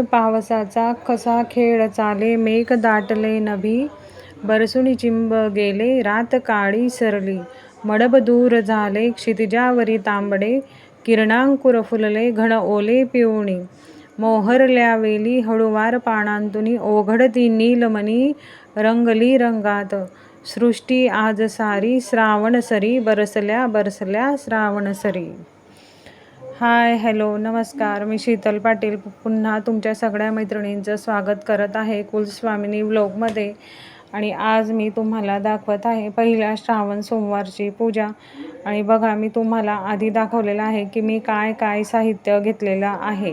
पावसाचा कसा खेळ चाले मेघ दाटले नभी. बरसुनी चिंब गेले रात काळी सरली. मडब दूर झाले क्षितिजावरी तांबडे. किरणांकुर फुलले घण ओले पिवणी. मोहरल्या वेली हळुवार पानांतुनी. ओघडती नीलमणी रंगली रंगात. सृष्टी आज सारी श्रावणसरी बरसल्या बरसल्या श्रावणसरी हाय हॅलो नमस्कार. मी शीतल पाटील पुन्हा तुमच्या सगळ्या मैत्रिणींचं स्वागत करत आहे कुलस्वामिनी ब्लॉगमध्ये आणि आज मी तुम्हाला दाखवत आहे पहिल्या श्रावण सोमवारची पूजा. आणि बघा मी तुम्हाला आधी दाखवलेलं आहे की मी काय काय साहित्य घेतलेलं आहे.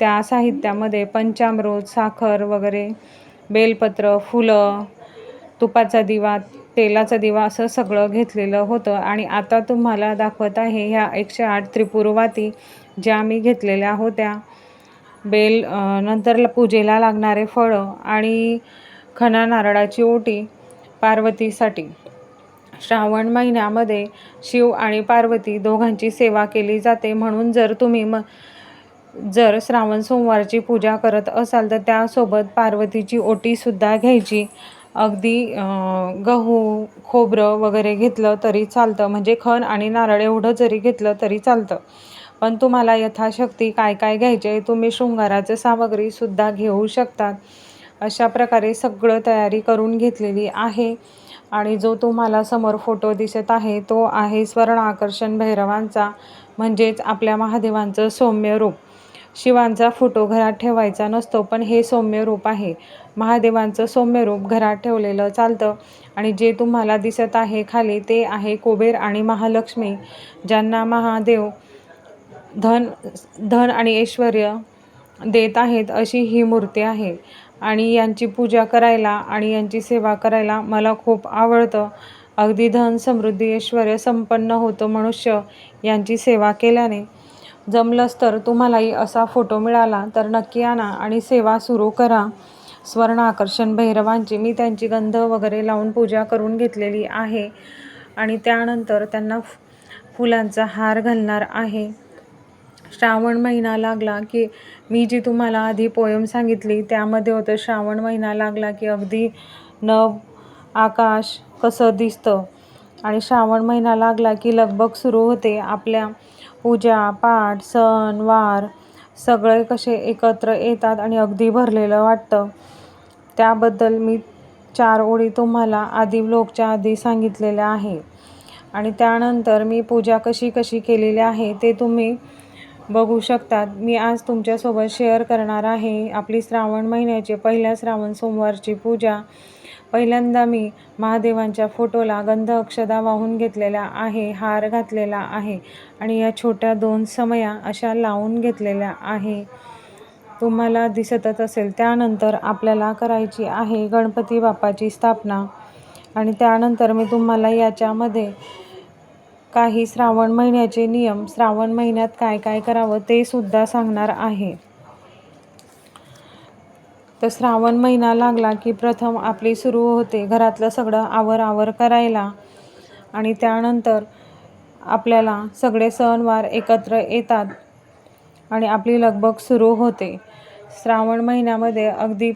त्या साहित्यामध्ये पंचामृत साखर वगैरे बेलपत्र फुलं तुपाचा दिवा तेलाचा दिवा असं सगळं घेतलेलं होतं. आणि आता तुम्हाला दाखवत आहे ह्या एकशे आठ त्रिपुरवाती ज्या मी घेतलेल्या होत्या. बेल नंतर पूजेला लागणारे फळं आणि खना नारळाची ओटी पार्वतीसाठी. श्रावण महिन्यामध्ये शिव आणि पार्वती दोघांची सेवा केली जाते. म्हणून जर तुम्ही म जर श्रावण सोमवारची पूजा करत असाल तर त्यासोबत पार्वतीची ओटीसुद्धा घ्यायची. अगदी गहू खोबरं वगैरे घेतलं तरी चालतं. म्हणजे खण आणि नारळ एवढं जरी घेतलं तरी चालतं. पण तुम्हाला यथाशक्ती काय काय घ्यायचे तुम्ही शृंगाराचं सामग्रीसुद्धा घेऊ शकतात. अशा प्रकारे सगळं तयारी करून घेतलेली आहे. आणि जो तुम्हाला समोर फोटो दिसत आहे तो आहे स्वर्ण आकर्षण भैरवांचा म्हणजेच आपल्या महादेवांचं सौम्य रूप. शिवांचा फोटो घरात ठेवायचा नसतो पण हे सौम्य रूप आहे. महादेवांचं सौम्य रूप घरात ठेवलेलं चालतं. आणि जे तुम्हाला दिसत आहे खाली ते आहे कुबेर आणि महालक्ष्मी ज्यांना महादेव धन धन आणि ऐश्वर देत आहेत अशी ही मूर्ती आहे. आणि यांची पूजा करायला आणि यांची सेवा करायला मला खूप आवडतं. अगदी धन समृद्धी ऐश्वर संपन्न होतं मनुष्य यांची सेवा केल्याने. जमलंच तर तुम्हालाही असा फोटो मिळाला तर नक्की आणा आणि सेवा सुरू करा. स्वर्ण आकर्षण भैरवांची मी त्यांची गंध वगैरे लावून पूजा करून घेतलेली आहे. आणि त्यानंतर त्यांना फुलांचा हार घालणार आहे. श्रावण महिना लागला की मी जी तुम्हाला आधी पोयम सांगितली त्यामध्ये होतं श्रावण महिना लागला की अगदी नभ आकाश कसं दिसतं. आणि श्रावण महिना लागला की लगबग सुरू होते. आपल्या पूजा पाठ सण वार सगळे कसे एकत्र येतात आणि अगदी भरलेलं वाटतं. त्याबद्दल मी चार ओळी तुम्हाला आधी ब्लॉगच्या आधी सांगितलेल्या आहे. आणि त्यानंतर मी पूजा कशी कशी केलेली आहे ते तुम्ही बघू शकतात. मी आज तुमच्यासोबत शेअर करणार आहे आपली श्रावण महिन्याची पहिल्या श्रावण सोमवारची पूजा. पहिल्यांदा मी महादेवांच्या फोटोला गंध अक्षदा वाहून घेतलेला आहे हार घातलेला आहे आणि या छोट्या दोन समया अशा लावून घेतलेल्या आहे. तुम्हाला दिसतच असेल. त्यानंतर आपल्याला करायची आहे गणपती बाप्पाची स्थापना. आणि त्यानंतर मी तुम्हाला याच्यामध्ये काही श्रावण महिन्याचे नियम श्रावण महिन्यात काय काय करावं ते सुद्धा सांगणार आहे. तर श्रावण महिना लागला की प्रथम आपली सुरू होते घरातलं सगळं आवर आवर करायला. आणि त्यानंतर आपल्याला सगळे सणवार एकत्र येतात. आणि आपली लगबग सुरू होते. श्रावण महिन्यामध्ये अगदी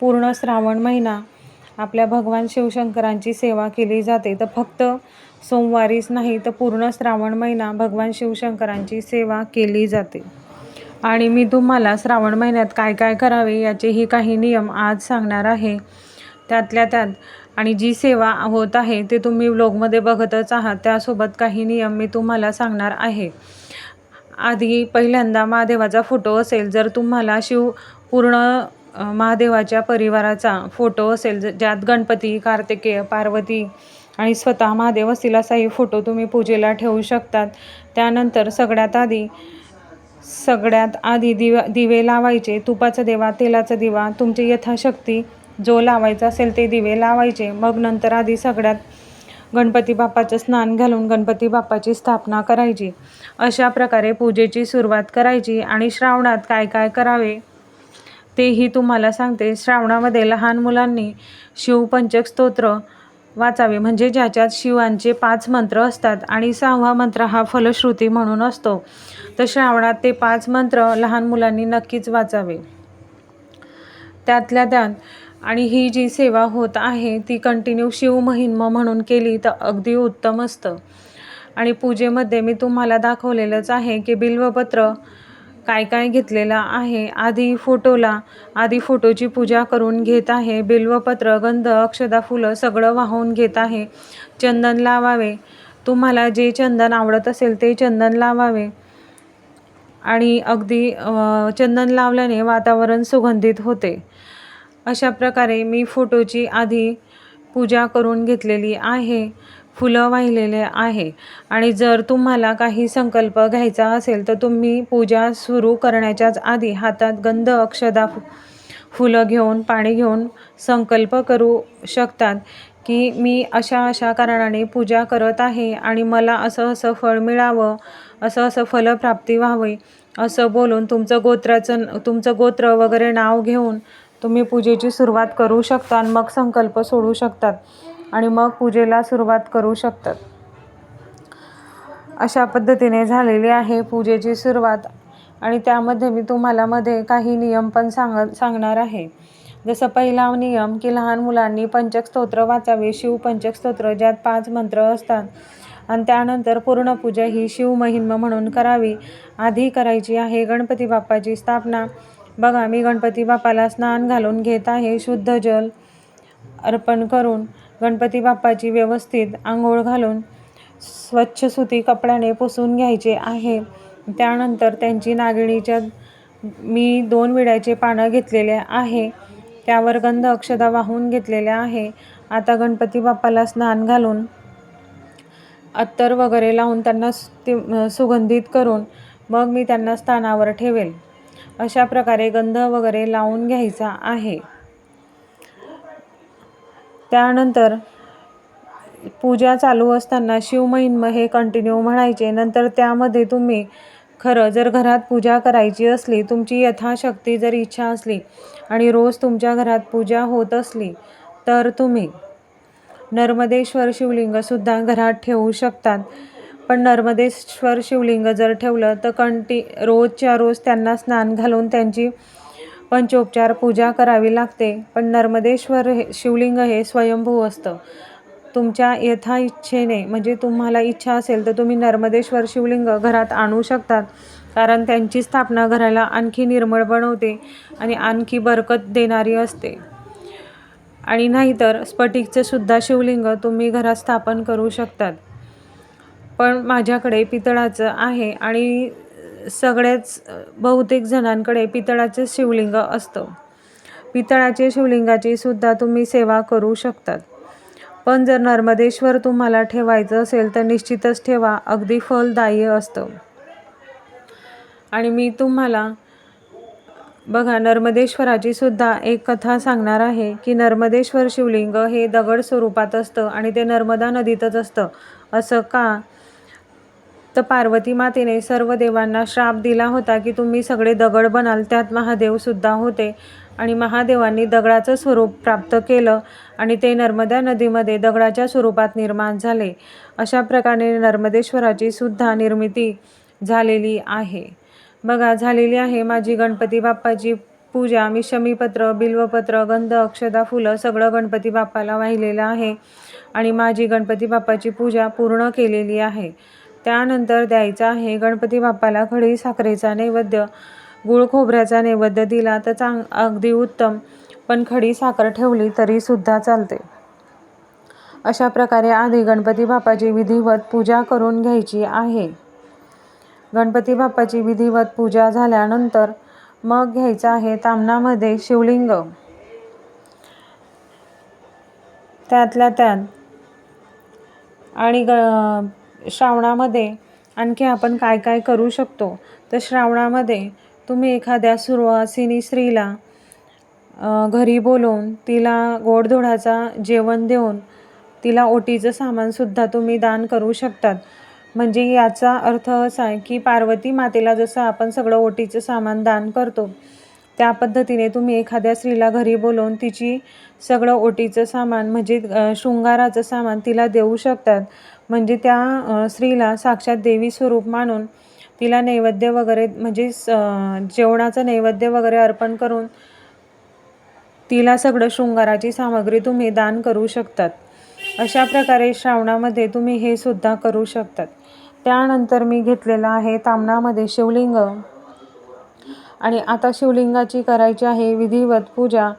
पूर्ण श्रावण महिना आपल्या भगवान शिवशंकरांची सेवा केली जाते. तर फक्त सोमवारीच नाही तर पूर्ण श्रावण महिना भगवान शिवशंकरांची सेवा केली जाते. आणि मी तुम्हाला श्रावण महिन्यात काय काय करावे याचेही काही नियम आज सांगणार आहे. त्यातल्या त्यात आणि जी सेवा होत आहे ते तुम्ही ब्लॉगमध्ये बघतच आहात. त्यासोबत काही नियम मी तुम्हाला सांगणार आहे. आधी पहिल्यांदा महादेवाचा फोटो असेल जर तुम्हाला शिव पूर्ण महादेवाच्या परिवाराचा फोटो असेल ज्यात गणपती कार्तिकेय पार्वती आणि स्वतः महादेव असतील असाही फोटो तुम्ही पूजेला ठेवू शकतात. त्यानंतर सगळ्यात आधी सगळ्यात आधी दिवा दिवे लावायचे. तुपाचा दिवा तेलाचा दिवा तुमची यथाशक्ती जो लावायचा असेल ते दिवे लावायचे. मग नंतर आधी सगळ्यात गणपती बाप्पाचं स्नान घालून गणपती बाप्पाची स्थापना करायची. अशा प्रकारे पूजेची सुरुवात करायची आणि श्रावणात काय काय करावे तेही तुम्हाला सांगते. श्रावणामध्ये लहान मुलांनी शिवपंचक स्तोत्र वाचावे. म्हणजे ज्याच्यात शिवांचे पाच मंत्र असतात आणि सहावा मंत्र हा फलश्रुती म्हणून असतो. तर श्रावणात ते पाच मंत्र लहान मुलांनी नक्कीच वाचावे. त्यातल्या त्यात आणि ही जी सेवा होत आहे ती कंटिन्यू शिवमहिन्म म्हणून केली तर अगदी उत्तम असतं. आणि पूजेमध्ये मी तुम्हाला दाखवलेलंच आहे की बिल्वपत्र काय काय घेतलेलं आहे. आधी फोटोला आधी फोटोची पूजा करून घेत आहे. बिल्वपत्र गंध अक्षदा फुलं सगळं वाहून घेत आहे. चंदन लावावे. तुम्हाला जे चंदन आवडत असेल ते चंदन लावावे. आणि अगदी चंदन लावल्याने वातावरण सुगंधित होते. अशा प्रकारे मी फोटोची आधी पूजा करून घेतलेली आहे फुलं वाहिलेले आहे. आणि जर तुम्हाला काही संकल्प घ्यायचा असेल तर तुम्ही पूजा सुरू करण्याच्याच आधी हातात गंध अक्षदा फुलं घेऊन पाणी घेऊन संकल्प करू शकतात की मी अशा अशा कारणाने पूजा करत आहे आणि मला असं असं फळ मिळावं असं असं फलप्राप्ती व्हावी असं बोलून तुमचं गोत्राचं तुमचं गोत्र वगैरे नाव घेऊन तुम्ही पूजेची सुरुवात करू शकता आणि मग संकल्प सोडू शकतात आणि मग पूजेला सुरुवात करू शकतात. अशा पद्धतीने झालेली आहे पूजेची सुरुवात आणि त्यामध्ये मी तुम्हाला मध्ये काही नियम पण सांग सांगणार आहे. जसं पहिला नियम की लहान मुलांनी पंचक स्तोत्र वाचावे शिव पंचक स्तोत्र ज्यात पाच मंत्र असतात. आणि त्यानंतर पूर्ण पूजा ही शिवमहिन्म म्हणून करावी. आधी करायची आहे गणपती बाप्पाची स्थापना. बघा मी गणपती बाप्पाला स्नान घालून घेत आहे शुद्ध जल अर्पण करून गणपती बाप्पाची व्यवस्थित आंघोळ घालून स्वच्छ सुती कपड्याने पुसून घ्यायचे आहे. त्यानंतर त्यांची नागिणीच्या मी दोन विड्याचे पानं घेतलेले आहे. त्यावर गंध अक्षदा वाहून घेतलेल्या आहे. आता गणपती बाप्पाला स्नान घालून अत्तर वगैरे लावून त्यांना सुगंधित करून मग मी त्यांना स्थानावर ठेवेल. अशा प्रकारे गंध वगैरे लावून घ्यायचा आहे. त्यानंतर पूजा चालू असताना शिवमहिन्म हे कंटिन्यू म्हणायचे. नंतर त्यामध्ये तुम्ही खरं जर घरात पूजा करायची असली तुमची यथाशक्ती जर इच्छा असली आणि रोज तुमच्या घरात पूजा होत असली तर तुम्ही नर्मदेश्वर शिवलिंगसुद्धा घरात ठेवू शकतात. पण नर्मदेश्वर शिवलिंग जर ठेवलं तर कंटी रोजच्या रोज त्यांना स्नान घालून त्यांची पंचोपचार पूजा करावी लागते. पण नर्मदेश्वर हे शिवलिंग हे स्वयंभू असतं. तुमच्या यथा इच्छेने म्हणजे तुम्हाला इच्छा असेल तर तुम्ही नर्मदेश्वर शिवलिंग घरात आणू शकतात. कारण त्यांची स्थापना घराला आणखी निर्मळ बनवते आणि आणखी बरकत देणारी असते. आणि नाहीतर स्फटिकचं सुद्धा शिवलिंग तुम्ही घरात स्थापन करू शकतात. पण माझ्याकडे पितळाचं आहे आणि सगळ्याच बहुतेक जणांकडे पितळाचं शिवलिंग असतं. पितळाचे शिवलिंगाची सुद्धा तुम्ही सेवा करू शकतात. पण जर नर्मदेश्वर तुम्हाला ठेवायचं असेल तर निश्चितच ठेवा. अगदी फलदायी असतं. आणि मी तुम्हाला बघा नर्मदेश्वराची सुद्धा एक कथा सांगणार आहे की नर्मदेश्वर शिवलिंग हे दगड स्वरूपात असतं आणि ते नर्मदा नदीतच असतं. असं का? तर पार्वती मातेने सर्व देवांना श्राप दिला होता की तुम्ही सगळे दगड बनाल त्यात महादेवसुद्धा होते. आणि महादेवांनी दगडाचं स्वरूप प्राप्त केलं आणि ते नर्मदा नदीमध्ये दगडाच्या स्वरूपात निर्माण झाले. अशा प्रकारे नर्मदेश्वराची सुद्धा निर्मिती झालेली आहे. बघा झालेली आहे माझी गणपती बाप्पाची पूजा. मी शमीपत्र बिल्वपत्र गंध अक्षदा फुलं सगळं गणपती बाप्पाला वाहिलेलं आहे आणि माझी गणपती बाप्पाची पूजा पूर्ण केलेली आहे. त्यानंतर द्यायचा आहे. गणपती बाप्पाला खडी साखरेचा नैवेद्य गुळ खोबऱ्याचा नैवेद्य दिला तर चांग अगदी उत्तम. पण खडी साखर ठेवली तरीसुद्धा चालते. अशा प्रकारे आधी गणपती बाप्पाची विधिवत पूजा करून घ्यायची आहे. गणपती बाप्पाची विधिवत पूजा झाल्यानंतर मग घ्यायचं आहे तामणामध्ये शिवलिंग. त्यातल्या त्यात आणि ग श्रावणामध्ये आणखी आपण काय काय करू शकतो? तर श्रावणामध्ये तुम्ही एखाद्या सुरवासिनी स्त्रीला घरी बोलवून तिला गोडधोडाचा जेवण देऊन तिला ओटीचं सामानसुद्धा तुम्ही दान करू शकतात. म्हणजे याचा अर्थ असा आहे की पार्वती मातेला जसं आपण सगळं ओटीचं सामान दान करतो त्या पद्धतीने तुम्ही एखाद्या स्त्रीला घरी बोलवून तिची सगळं ओटीचं सामान म्हणजे शृंगाराचं सामान तिला देऊ शकतात. म्हणजे त्या स्त्रीला साक्षात देवी स्वरूप मानून तिला नैवेद्य वगैरे म्हणजे स जेवणाचं नैवेद्य वगैरे अर्पण करून तिला सगळं शृंगाराची सामग्री तुम्ही दान करू शकतात. अशा प्रकारे श्रावणामध्ये तुम्ही हे सुद्धा करू शकतात. त्यानंतर मी घेतलेलं आहे तामणामध्ये शिवलिंग. आणि आता शिवलिंगाची करायची आहे विधिवत पूजा.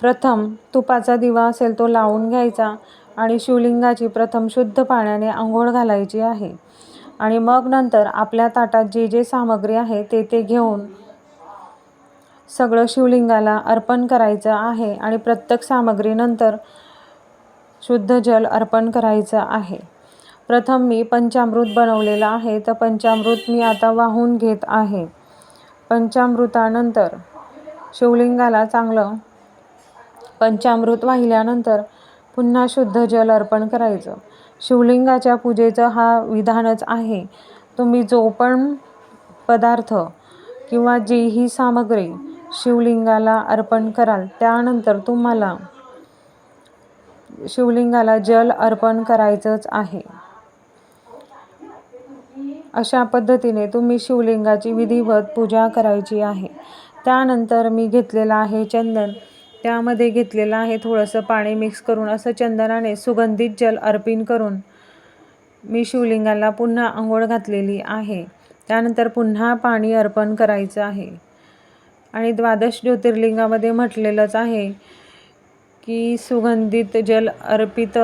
प्रथम तुपाचा दिवा असेल तो लावून घ्यायचा. आणि शिवलिंगाची प्रथम शुद्ध पाण्याने आंघोळ घालायची आहे. आणि मग नंतर आपल्या ताटात जे जे सामग्री आहे ते ते घेऊन सगळं शिवलिंगाला अर्पण करायचं आहे आणि प्रत्येक सामग्रीनंतर शुद्ध जल अर्पण करायचं आहे. प्रथम मी पंचामृत बनवलेलं आहे तर पंचामृत मी आता वाहून घेत आहे. पंचामृतानंतर शिवलिंगाला चांगलं पंचामृत वाहिल्यानंतर पुन्हा शुद्ध जल अर्पण करायचं. शिवलिंगाच्या पूजेचं हा विधानच आहे. तुम्ही जो पण पदार्थ किंवा जेही सामग्री शिवलिंगाला अर्पण कराल त्यानंतर तुम्हाला शिवलिंगाला जल अर्पण करायचंच आहे. अशा पद्धतीने तुम्ही शिवलिंगाची विधिवत पूजा करायची आहे. त्यानंतर मी घेतलेला आहे चंदन. त्यामध्ये घेतलेलं आहे थोडंसं पाणी मिक्स करून असं चंदनाने सुगंधित जल अर्पण करून मी शिवलिंगाला पुन्हा आंघोळ घातलेली आहे. त्यानंतर पुन्हा पाणी अर्पण करायचं आहे. आणि द्वादश ज्योतिर्लिंगामध्ये म्हटलेलंच आहे की सुगंधित जल अर्पित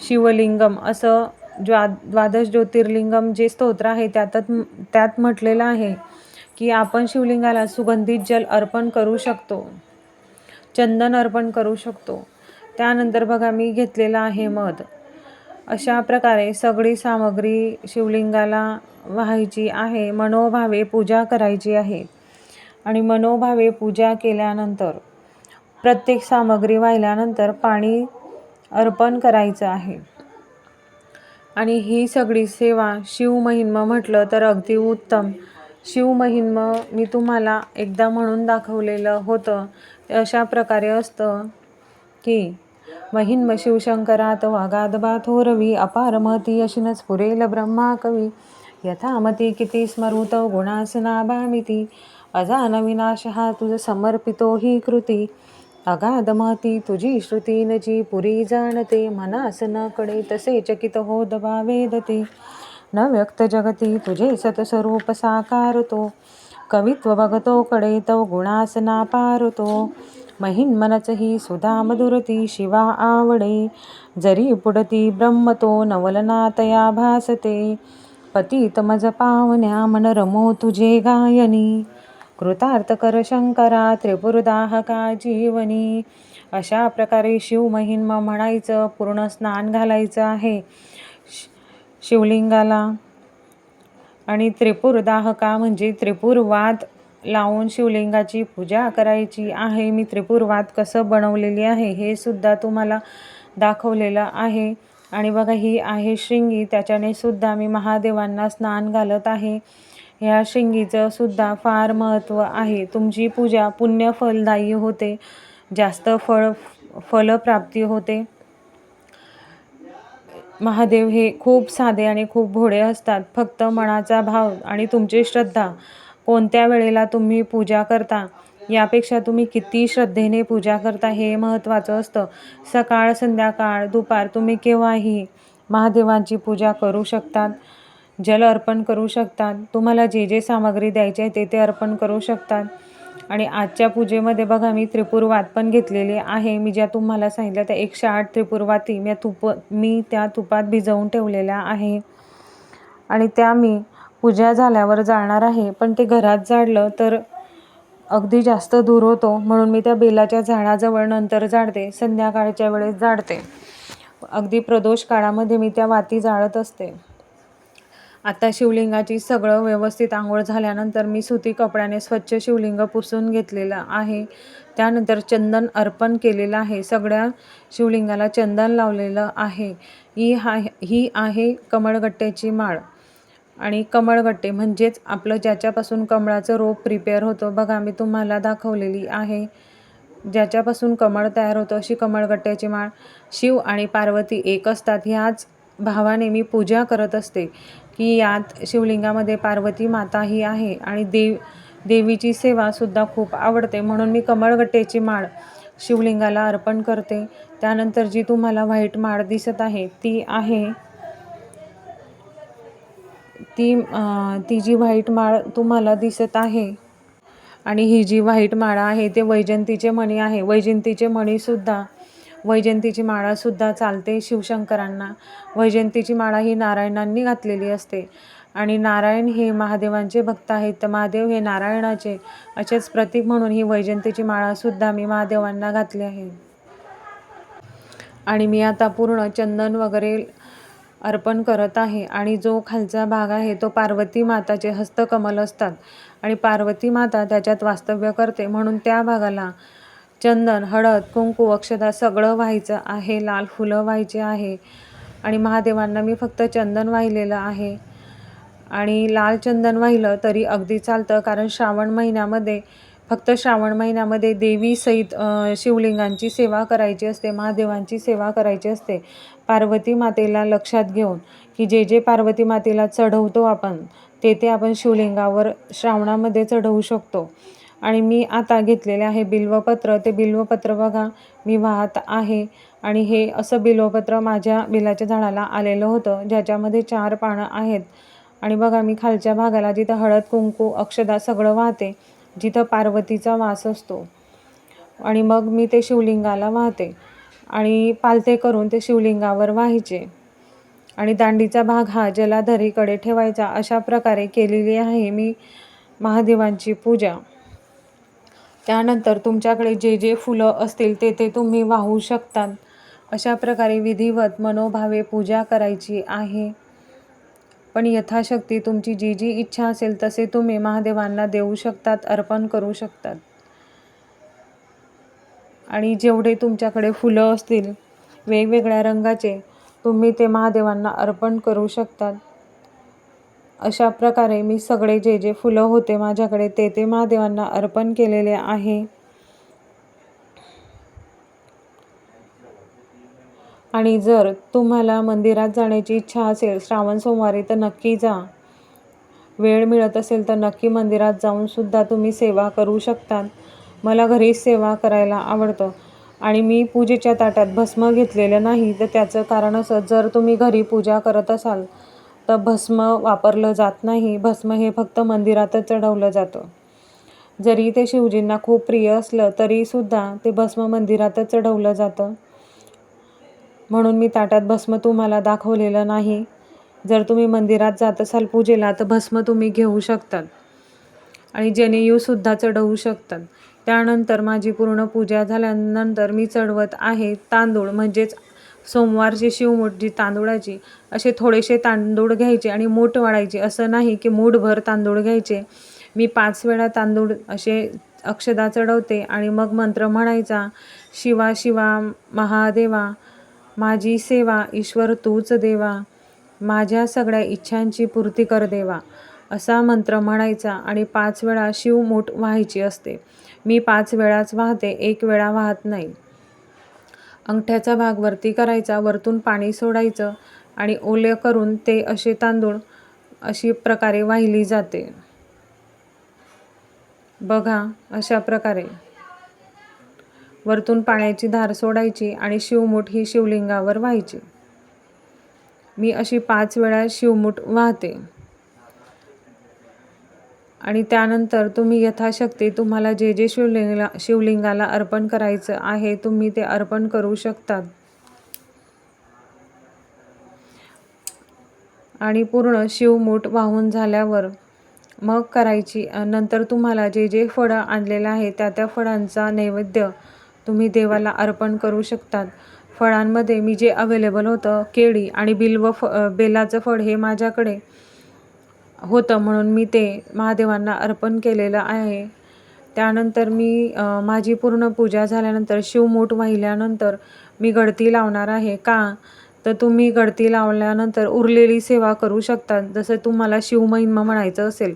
शिवलिंगम असं ज्वा द्वादश ज्योतिर्लिंगम जे स्तोत्र आहे त्यातच त्यात म्हटलेलं आहे की आपण शिवलिंगाला सुगंधित जल अर्पण करू शकतो. चंदन अर्पण करू शकतो. त्यानंतर बघा मी घेतलेलं आहे मध. अशा प्रकारे सगळी सामग्री शिवलिंगाला व्हायची आहे. मनोभावे पूजा करायची आहे. आणि मनोभावे पूजा केल्यानंतर प्रत्येक सामग्री वाहिल्यानंतर पाणी अर्पण करायचं आहे. आणि ही सगळी सेवा शिवमहिन्म म्हटलं तर अगदी उत्तम. शिवमहिन्म मी तुम्हाला एकदा म्हणून दाखवलेलं होतं. अशा प्रकारे असतं की महिन्म शिवशंकरात वागादबा थोरवी अपार महती अशीनच पुरेल ब्रह्मा कवी. यथामती किती स्मरुत गुणासनाभामिती अजान विनाश हा तुझ समर्पितो ही कृती. अगाध महती तुझी श्रुती नजी पुरी जाणते. मनास न कडे तसे चकित दबा वेदते न व्यक्त जगती तुझे सतस्वरूप साकारतो. कवित्व बघतो कडे तव गुणासना पारतो। महिन्मनच ही सुधा मधुरती शिवा आवडे। जरी पुडती ब्रह्मतो नवलनातया भासते। पतित मज पावन्या मन रमो तुझे गायनी। कृतार्थ कर शंकरा त्रिपुरदाहका जीवनी। अशा प्रकारे शिवमहिन्म म्हणायचं पूर्ण स्नान घालायचं आहे शिवलिंगाला। आणि त्रिपुरदाहका म्हणजे त्रिपुरवाद लावून शिवलिंगाची पूजा करायची आहे. मी त्रिपुरवाद कसं बनवलेली आहे हे सुद्धा तुम्हाला दाखवलेलं आहे. आणि बघा ही आहे श्रिंगी त्याच्याने सुद्धा मी महादेवांना स्नान घालत आहे. ह्या शिंगीचं सुद्धा फार महत्त्व आहे. तुमची पूजा पुण्य फलदायी होते. जास्त फळ फलप्राप्ती होते. महादेव हे खूप साधे आणि खूप भोळे असतात. फक्त मनाचा भाव आणि तुमची श्रद्धा कोणत्या वेळेला तुम्ही पूजा करता यापेक्षा तुम्ही किती श्रद्धेने पूजा करता हे महत्त्वाचं असतं. सकाळ संध्याकाळ दुपार तुम्ही केव्हाही महादेवांची पूजा करू शकतात जल अर्पण करू शकतात. तुम्हाला जे जे सामग्री द्यायची आहे ते ते अर्पण करू शकतात. आणि आजच्या पूजेमध्ये बघा मी त्रिपुरवात पण घेतलेली आहे. मी ज्या तुम्हाला सांगितलं त्या एकशे आठ त्रिपुरवाती मी तुप मी त्या तुपात भिजवून ठेवलेल्या आहे. आणि त्या मी पूजा झाल्यावर जाळणार आहे. पण ते घरात जाळलं तर अगदी जास्त दूर होतो. म्हणून मी त्या बेलाच्या झाडाजवळ नंतर जाळते. संध्याकाळच्या वेळेस जाळते. अगदी प्रदोष काळामध्ये मी त्या वाती जाळत असते. आता शिवलिंगाची सगळं व्यवस्थित आंघोळ झाल्यानंतर मी सुती कपड्याने स्वच्छ शिवलिंग पुसून घेतलेलं आहे. त्यानंतर चंदन अर्पण केलेलं आहे. सगळ्या शिवलिंगाला चंदन लावलेलं आहे. ही हा ही आहे कमळगट्ट्याची माळ. आणि कमळगट्टे म्हणजेच आपलं ज्याच्यापासून कमळाचं रोप प्रिपेअर होतं बघा मी तुम्हाला दाखवलेली आहे. ज्याच्यापासून कमळ तयार होतं अशी कमळगट्ट्याची माळ. शिव आणि पार्वती एक असतात. ह्याच भावाने मी पूजा करत असते. की यात शिवलिंगामध्ये पार्वती माता ही आहे आणि देव देवीची सेवासुद्धा खूप आवडते. म्हणून मी कमळगट्टेची माळ शिवलिंगाला अर्पण करते. त्यानंतर जी तुम्हाला व्हाईट माळ दिसत आहे ती आहे ती ती जी व्हाईट माळ तुम्हाला दिसत आहे आणि ही जी व्हाईट माळा आहे ते वैजंतीचे मणी आहे. वैजंतीचे मणीसुद्धा वैजयंतीची माळासुद्धा चालते शिवशंकरांना. वैजंतीची माळा ही नारायणांनी घातलेली असते. आणि नारायण हे महादेवांचे भक्त आहेत. तर महादेव हे नारायणाचे असेच प्रतीक म्हणून ही वैजंतीची माळासुद्धा मी महादेवांना घातली आहे. आणि मी आता पूर्ण चंदन वगैरे अर्पण करत आहे. आणि जो खालचा भाग आहे तो पार्वती माताचे हस्तकमल असतात. आणि पार्वती माता त्याच्यात वास्तव्य करते. म्हणून त्या भागाला चंदन हळद कुंकू अक्षदा सगळं व्हायचं आहे. लाल फुलं व्हायचे आहे. आणि महादेवांना मी फक्त चंदन वाहिलेलं आहे. आणि लाल चंदन वाहिलं तरी अगदी चालतं. कारण श्रावण महिन्यामध्ये फक्त श्रावण महिन्यामध्ये देवी सहित शिवलिंगांची सेवा करायची असते महादेवांची सेवा करायची असते. पार्वती मातेला लक्षात घेऊन की जे जे पार्वती मातेला चढवतो आपण ते ते आपण शिवलिंगावर श्रावणामध्ये चढवू शकतो. आणि मी आता घेतलेले आहे बिल्वपत्र. ते बिल्वपत्र बघा मी वाहत आहे. आणि हे असं बिल्वपत्र माझ्या बिलाच्या झाडाला आलेलं होतं ज्याच्यामध्ये चार पानं आहेत. आणि बघा मी खालच्या भागाला जिथं हळद कुंकू अक्षदा सगळं वाहते जिथं पार्वतीचा वास असतो. आणि मग मी ते शिवलिंगाला वाहते. आणि पालथे करून ते शिवलिंगावर व्हायचे. आणि दांडीचा भाग हा जलाधरीकडे ठेवायचा अशा प्रकारे केलेली आहे मी महादेवांची पूजा. त्यानंतर तुमच्याकडे जे जे फुलं असतील ते ते तुम्ही वाहू शकतात. अशा प्रकारे विधिवत मनोभावे पूजा करायची आहे. पण यथाशक्ती तुमची जी जी इच्छा असेल तसे तुम्ही महादेवांना देऊ शकतात अर्पण करू शकतात. आणि जेवढे तुमच्याकडे फुलं असतील वेगवेगळ्या रंगाचे तुम्ही ते महादेवांना अर्पण करू शकतात. अशा प्रकारे मी सगळे जे जे फुलं होते माझ्याकडे ते ते महादेवांना अर्पण केलेले आहे. आणि जर तुम्हाला मंदिरात जाण्याची इच्छा असेल श्रावण सोमवारी तर नक्की जा. वेळ मिळत असेल तर नक्की मंदिरात जाऊन सुद्धा तुम्ही सेवा करू शकतात. मला घरीच सेवा करायला आवडतं. आणि मी पूजेच्या ताटात भस्म घेतलेलं नाही तर त्याचं कारण असं जर तुम्ही घरी पूजा करत असाल तर भस्म वापरलं जात नाही. भस्म हे फक्त मंदिरातच चढवलं जातं. जरी ते शिवजींना खूप प्रिय असलं तरीसुद्धा ते भस्म मंदिरातच चढवलं जातं. म्हणून मी ताटात भस्म तुम्हाला दाखवलेलं नाही. जर तुम्ही मंदिरात जात असाल पूजेला तर भस्म तुम्ही घेऊ शकतात. आणि जनेयूसुद्धा चढवू शकतात. त्यानंतर माझी पूर्ण पूजा झाल्यानंतर मी चढवत आहे तांदूळ म्हणजेच सोमवारची शिवमुठजी तांदूळाची असे थोडेसे तांदूळ घ्यायचे आणि मूठ वाढायचे. असं नाही की मूठभर तांदूळ घ्यायचे. मी पाच वेळा तांदूळ असे अक्षदा चढवते आणि मग मंत्र म्हणायचा शिवा शिवा महादेवा माझी सेवा ईश्वर तूच देवा माझ्या सगळ्या इच्छांची पूर्ती कर देवा असा मंत्र म्हणायचा आणि पाच वेळा शिवमूठ व्हायची असते. मी पाच वेळाच वाहते एक वेळा वाहत नाही. अंगठ्याचा भाग वरती करायचा वरतून पाणी सोडायचं आणि ओले करून ते असे तांदूळ अशी प्रकारे वाहिली जाते. बघा अशा प्रकारे. वरतून पाण्याची धार सोडायची आणि शिवमूठ ही शिवलिंगावर व्हायची. मी अशी पाच वेळा शिवमूठ वाहते. आणि त्यानंतर तुम्ही यथाशक्ती तुम्हाला जे जे शिवलिंगला शिवलिंगाला अर्पण करायचं आहे तुम्ही ते अर्पण करू शकतात. आणि पूर्ण शिवमूठ वाहून झाल्यावर मग करायची नंतर तुम्हाला जे जे फळं आणलेलं आहे त्या त्या फळांचा नैवेद्य तुम्ही देवाला अर्पण करू शकतात. फळांमध्ये मी जे अवेलेबल होतं केळी आणि बिल्व फ बेलाचं फळ हे माझ्याकडे होतं म्हणून मी ते महादेवांना अर्पण केलेलं आहे. त्यानंतर मी माझी पूर्ण पूजा झाल्यानंतर शिवमूठ वाहिल्यानंतर मी गडती लावणार आहे. का? तर तुम्ही गडती लावल्यानंतर उरलेली सेवा करू शकता. जसं तुम्हाला शिवमहिमा म्हणायचं असेल.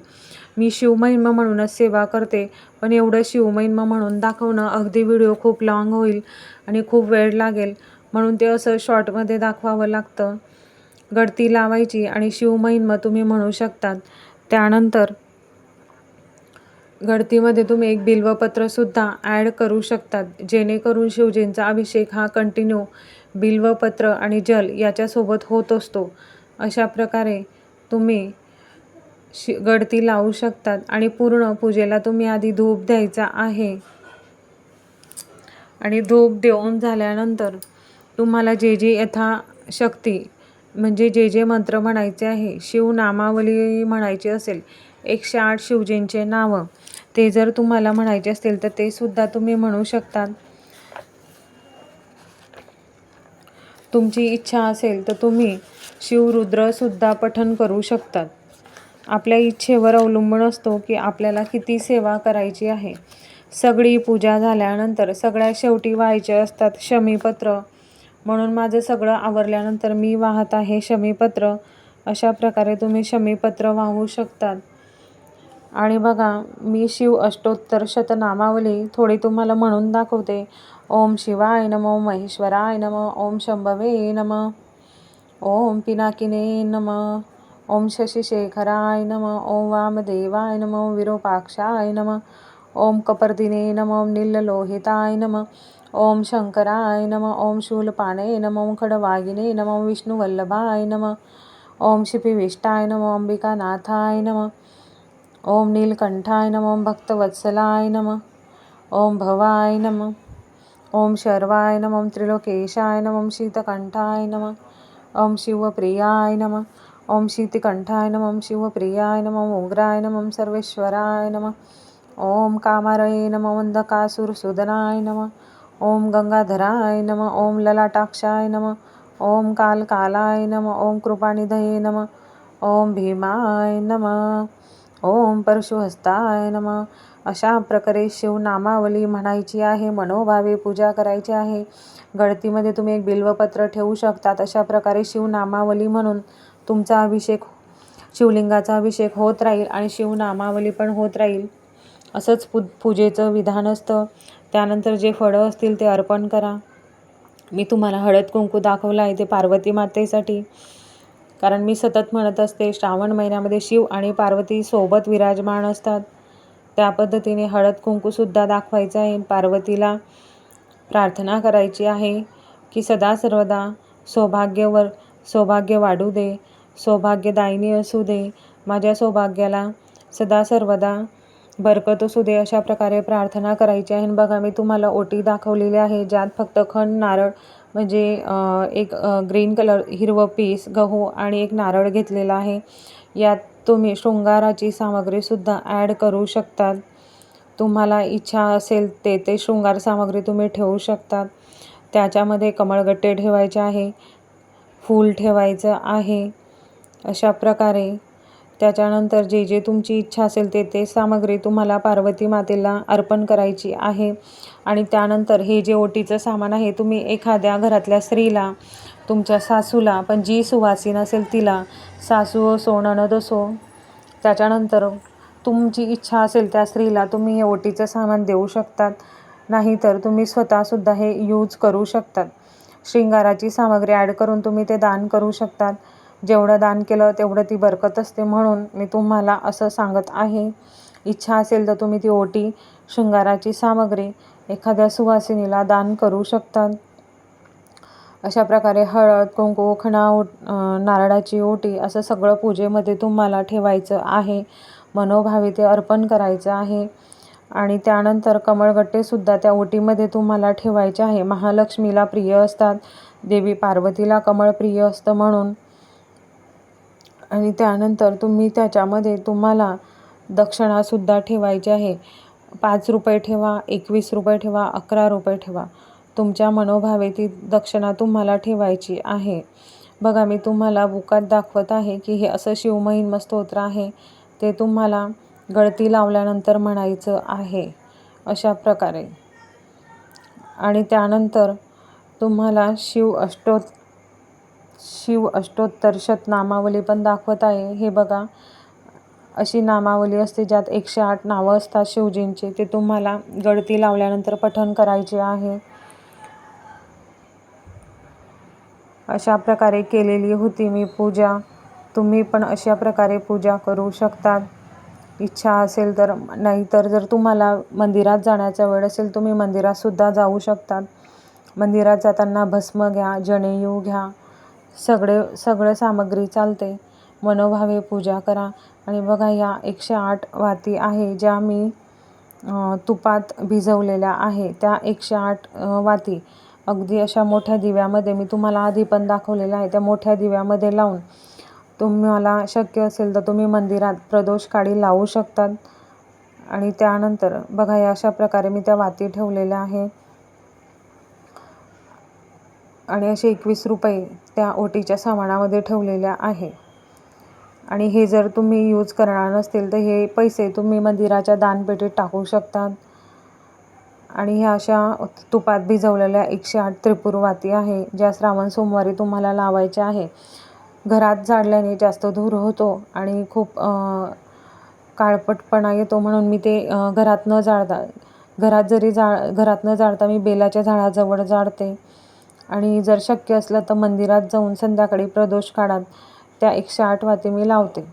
मी शिवमहिमा म्हणूनच सेवा करते. पण एवढं शिवमहिमा म्हणून दाखवणं अगदी व्हिडिओ खूप लाँग होईल आणि खूप वेळ लागेल. म्हणून ते असं शॉर्टमध्ये दाखवावं लागतं. गडती लावायची आणि शिवमहिम तुम्ही म्हणू शकतात. त्यानंतर गडतीमध्ये तुम्ही एक बिल्वपत्रसुद्धा ॲड करू शकतात. जेणेकरून शिवजींचा अभिषेक हा कंटिन्यू बिल्वपत्र आणि जल याच्यासोबत होत असतो. अशा प्रकारे तुम्ही शि गडती लावू शकतात आणि पूर्ण पूजेला तुम्ही आधी धूप द्यायचा आहे. आणि धूप देऊन झाल्यानंतर तुम्हाला जे जे यथाशक्ती म्हणजे जे जे मंत्र म्हणायचे आहे शिवनामावली म्हणायची असेल एकशे आठ शिवजींचे नावं ते जर तुम्हाला म्हणायचे असतील तर ते सुद्धा तुम्ही म्हणू शकतात. तुमची इच्छा असेल तर तुम्ही शिवरुद्रसुद्धा पठन करू शकतात. आपल्या इच्छेवर अवलंबून असतो की आपल्याला किती सेवा करायची आहे. सगळी पूजा झाल्यानंतर सगळ्या शेवटी व्हायचे असतात शमीपत्र म्हणून माझं सगळं आवरल्यानंतर मी वाहत आहे शमीपत्र. अशा प्रकारे तुम्ही शमीपत्र वाहू शकतात. आणि बघा मी शिव अष्टोत्तर शतनामावली थोडी तुम्हाला म्हणून दाखवते. ओम शिवाय नम महेश्वराय नम ओम शंभवे नम ओम पिनाकिने नम ओम शशिशेखराय नम ओम वामदेवाय नम विरूपाक्षाय नम ओम कपर्दिने नम ओम नीललोहिताय नम ओम शंकराय नम ओम शूलपाणे नम ओम खडवागिने नम ओम विष्णुवल्लभाय नम ओम शिपिविष्टाय नम अंबिकानाथाय नम ओम नीलकंठाय नम ओम भक्तवत्सलाय नम ओम भवाय नम ओम शर्वाय नम ओम त्रिलोकेशाय नम ओम शीतकंठाय नम ओम शिवप्रियाय नम ओम शीतकंठाय नम ओम शिवप्रियाय नम ओम उग्राय नम ओम सर्वेश्वराय नम ओम कामारये नम अंधकासुरसुदनाय नम ओम गंगाधराय नम ओम ललाटाक्षाय नम ओम कालकालाय नम ओम कृपानिधये नम ओम भीमाय नम ओम परशुहस्ताय नम. अशा प्रकारे शिवनामावली म्हणायची आहे मनोभावे पूजा करायची आहे. गळतीमध्ये तुम्ही एक बिल्वपत्र ठेवू शकतात. अशा प्रकारे शिवनामावली म्हणून तुमचा अभिषेक शिवलिंगाचा अभिषेक होत राहील आणि शिवनामावली पण होत राहील. असंच पू पूजेचं विधान असतं. त्यानंतर जे फळं असतील ते अर्पण करा. मी तुम्हाला हळद कुंकू दाखवलं आहे ते पार्वती मातेसाठी. कारण मी सतत म्हणत असते श्रावण महिन्यामध्ये शिव आणि पार्वती सोबत विराजमान असतात. त्या पद्धतीने हळद कुंकूसुद्धा दाखवायचं आहे. पार्वतीला प्रार्थना करायची आहे की सदा सर्वदा सौभाग्यवर सौभाग्य वाढू दे सौभाग्यदायिनी असू दे. माझ्या सौभाग्याला सदा सर्वदा बरकत असू दे अशा प्रकारे प्रार्थना करायची आहे. बघा मी तुम्हाला ओटी दाखवलेली आहे ज्यात फक्त खण नारळ म्हणजे एक ग्रीन कलर हिरवं पीस गहू आणि एक नारळ घेतलेला आहे. यात तुम्ही शृंगाराची सामग्रीसुद्धा ॲड करू शकतात. तुम्हाला इच्छा असेल ते ते शृंगार सामग्री तुम्ही ठेवू शकतात. त्याच्यामध्ये कमळगट्टे ठेवायचे आहे फूल ठेवायचं आहे. अशा प्रकारे त्याच्यानंतर जे जे तुमची इच्छा असेल ते ते सामग्री तुम्हाला पार्वती मातेला अर्पण करायची आहे. आणि त्यानंतर हे जे ओटीचं सामान आहे तुम्ही एखाद्या घरातल्या स्त्रीला तुमच्या सासूला पण जी सुवासीन असेल तिला सासू असो नणद असो त्याच्यानंतर तुमची इच्छा असेल त्या स्त्रीला तुम्ही हे ओटीचं सामान देऊ शकतात. नाहीतर तुम्ही स्वतःसुद्धा हे यूज करू शकतात. शृंगाराची सामग्री ॲड करून तुम्ही ते दान करू शकतात. जेवढं दान केलं तेवढं ती बरकत असते म्हणून मी तुम्हाला असं सांगत आहे. इच्छा असेल तर तुम्ही ती ओटी शृंगाराची सामग्री एखाद्या सुवासिनीला दान करू शकतात. अशा प्रकारे हळद कुंकू खणा नारळाची ओटी असं सगळं पूजेमध्ये तुम्हाला ठेवायचं आहे. मनोभावे ते अर्पण करायचं आहे. आणि त्यानंतर कमळगट्टेसुद्धा त्या ओटीमध्ये तुम्हाला ठेवायचे आहे. महालक्ष्मीला प्रिय असतात. देवी पार्वतीला कमळ प्रिय असतं म्हणून आणि त्यानंतर तुम्ही त्याच्यामध्ये तुम्हाला दक्षिणासुद्धा ठेवायची आहे. पाच रुपये ठेवा एकवीस रुपये ठेवा अकरा रुपये ठेवा. तुमच्या मनोभावे ती दक्षिणा तुम्हाला ठेवायची आहे. बघा मी तुम्हाला बुकात दाखवत आहे की हे असं शिवमहिन्म स्तोत्र आहे. ते तुम्हाला गळती लावल्यानंतर म्हणायचं आहे. अशा प्रकारे. आणि त्यानंतर तुम्हाला शिव अष्टो शिव अष्टोत्तर शतनामावली पण दाखवत आहे. हे बघा अशी नामावली असते ज्यात एकशे आठ नावं असतात शिवजींचे. ते तुम्हाला गळती लावल्यानंतर पठण करायचे आहे. अशा प्रकारे केलेली होती मी पूजा. तुम्ही पण अशा प्रकारे पूजा करू शकतात. इच्छा असेल तर नाहीतर जर तुम्हाला मंदिरात जाण्याचा वेळ असेल तुम्ही मंदिरातसुद्धा जाऊ शकतात. मंदिरात जाताना भस्म घ्या जनेयू घ्या. सगळे सगळं सामग्री चालते. मनोभावे पूजा करा. आणि बघा या एकशे आठ वाती आहे ज्या मी तुपात भिजवलेल्या आहे. त्या एकशे आठ वाती अगदी अशा मोठ्या दिव्यामध्ये मी तुम्हाला आधी पण दाखवलेलं आहे त्या मोठ्या दिव्यामध्ये लावून तुम्हाला शक्य असेल तर तुम्ही मंदिरात प्रदोष काडी लावू शकतात. आणि त्यानंतर बघा या अशा प्रकारे मी त्या वाती ठेवलेल्या आहे. आणि असे एकवीस रुपये त्या ओटीच्या सामानामध्ये ठेवलेल्या आहे. आणि हे जर तुम्ही यूज करणार नसतील तर हे पैसे तुम्ही मंदिराच्या दानपेटीत टाकू शकतात. आणि ह्या अशा तुपात भिजवलेल्या एकशे आठ त्रिपुरवाती आहे ज्या श्रावण सोमवारी तुम्हाला लावायच्या आहे. घरात जाळल्याने जास्त धूर होतो आणि खूप काळपटपणा येतो म्हणून मी ते घरात न जाळता घरात जरी जाळ घरात न जाळता मी बेलाच्या झाडाजवळ जाळते. आणि जर शक्य असलं तर मंदिरात जाऊन संध्याकाळी प्रदोष काळात त्या एकशे आठ वाती मी लावते.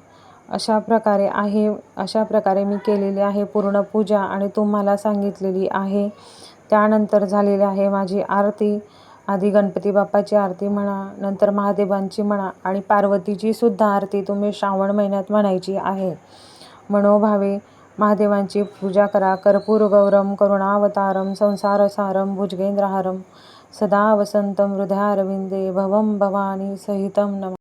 अशा प्रकारे आहे अशा प्रकारे मी केलेली आहे पूर्ण पूजा आणि तुम्हाला सांगितलेली आहे. त्यानंतर झालेली आहे माझी आरती. आधी गणपती बाप्पाची आरती म्हणा नंतर महादेवांची म्हणा आणि पार्वतीची सुद्धा आरती तुम्ही श्रावण महिन्यात म्हणायची आहे. मनोभावे महादेवांची पूजा करा. कर्पूर गौरम करुणावतारम संसारसारम भुजगेंद्रहारम सदा वसन्तं हृदयारविन्दे भवं भवानी सहितं नम।